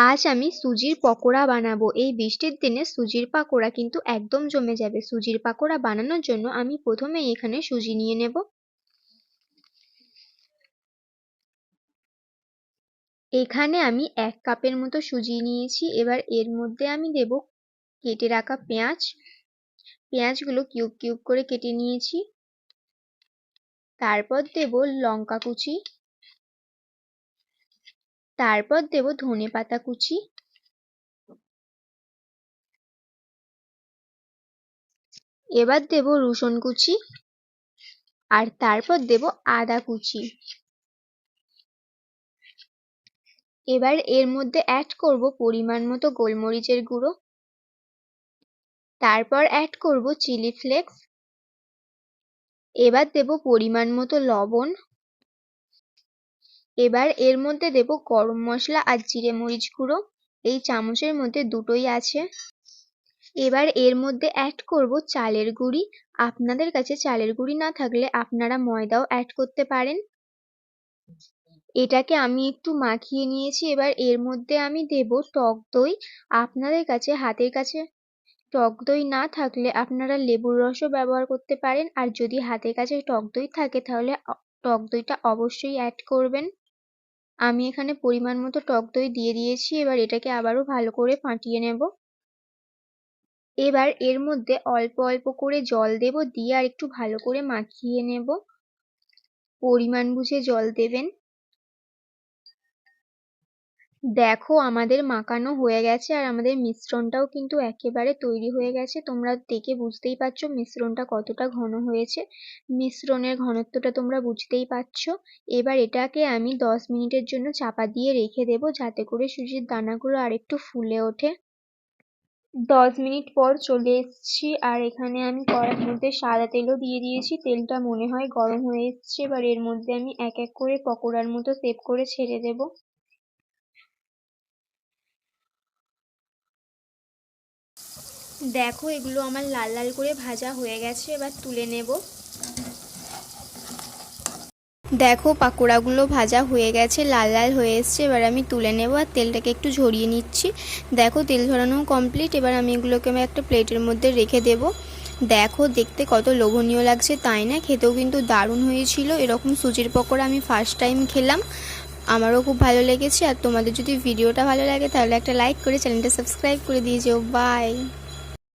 আজ আমি সুজির পকোড়া বানাবো। এই বৃষ্টির দিনে সুজির পাকোড়া কিন্তু একদম জমে যাবে। সুজির পাকোড়া বানানোর জন্য আমি প্রথমেই এখানে সুজি নিয়ে নেব। এখানে আমি এক কাপের মতো সুজি নিয়েছি। এবার এর মধ্যে আমি দেব কেটে রাখা পেঁয়াজ। পেঁয়াজগুলো কিউব কিউব করে কেটে নিয়েছি। তারপর দেব লঙ্কা কুচি। তারপর দেব ধনে পাতা কুচি। এবার দেব রসুন কুচি। আর তারপর দেব আদা কুচি। এবার এর মধ্যে অ্যাড করব পরিমাণ মতো গোলমরিচের গুঁড়ো। তারপর অ্যাড করব চিলি ফ্লেক্স এবার দেব পরিমাণ মতো লবণ। এবার এর মধ্যে দেব গরম মশলা আর জিরে মরিচ গুঁড়ো। এই চামচের মধ্যে দুটোই আছে। এবার এর মধ্যে অ্যাড করব চালের গুঁড়ি। আপনাদের কাছে চালের গুঁড়ি না থাকলে আপনারা ময়দাও অ্যাড করতে পারেন। এটাকে আমি একটু মাখিয়ে নিয়েছি। এবার এর মধ্যে আমি দেব টক দই। আপনাদের কাছে, হাতের কাছে টক দই না থাকলে আপনারা লেবুর রসও ব্যবহার করতে পারেন। আর যদি হাতের কাছে টক দই থাকে তাহলে টক দইটা অবশ্যই অ্যাড করবেন। আমি এখানে পরিমাণ মতো টক দই দিয়ে দিয়েছি, এবার এটাকে আবারও ভালো করে ফাটিয়ে নেব। এবার এর মধ্যে অল্প অল্প করে জল দেব, দিয়ে আর একটু ভালো করে মাখিয়ে নেব। পরিমাণ বুঝে জল দেবেন। দেখো আমাদের মাখানো হয়ে গেছে আর আমাদের মিশ্রণটাও কিন্তু একেবারে তৈরি হয়ে গেছে। তোমরা দেখে বুঝতেই পারছ মিশ্রণটা কতটা ঘন হয়েছে। মিশ্রণের ঘনত্বটা তোমরা বুঝতেই পারছ। এবার এটাকে আমি দশ মিনিটের জন্য চাপা দিয়ে রেখে দেব যাতে করে সুজির দানাগুলো আরেকটু ফুলে ওঠে। দশ মিনিট পর চলে এসেছি আর এখানে আমি কড়ার মধ্যে সাদা তেলও দিয়ে দিয়েছি। তেলটা মনে হয় গরম হয়ে এসছে, এবার এর মধ্যে আমি এক এক করে পকোড়ার মতো সেভ করে ছেড়ে দেবো। দেখো, এগুলো আমার লাল লাল করে ভাজা হয়ে গেছে, এবার তুলে নেব। দেখো, পাকোড়াগুলো ভাজা হয়ে গেছে, লাল লাল হয়ে এসছে, এবার আমি তুলে নেব আর তেলটাকে একটু ঝরিয়ে নিচ্ছি। দেখো, তেল ঝরানো কমপ্লিট এবার আমি এগুলোকে আমি একটা প্লেটের মধ্যে রেখে দেব। দেখো, দেখতে কত লোভনীয় লাগছে, তাই না? খেতেও কিন্তু দারুণ হয়েছিল, এরকম সুজির পকোড়া আমি ফার্স্ট টাইম খেলাম। আমারও খুব ভালো লেগেছে, আর তোমাদের যদি ভিডিওটা ভালো লাগে, তাহলে একটা লাইক করে চ্যানেলটা সাবস্ক্রাইব করে দিয়ে যেও। বাই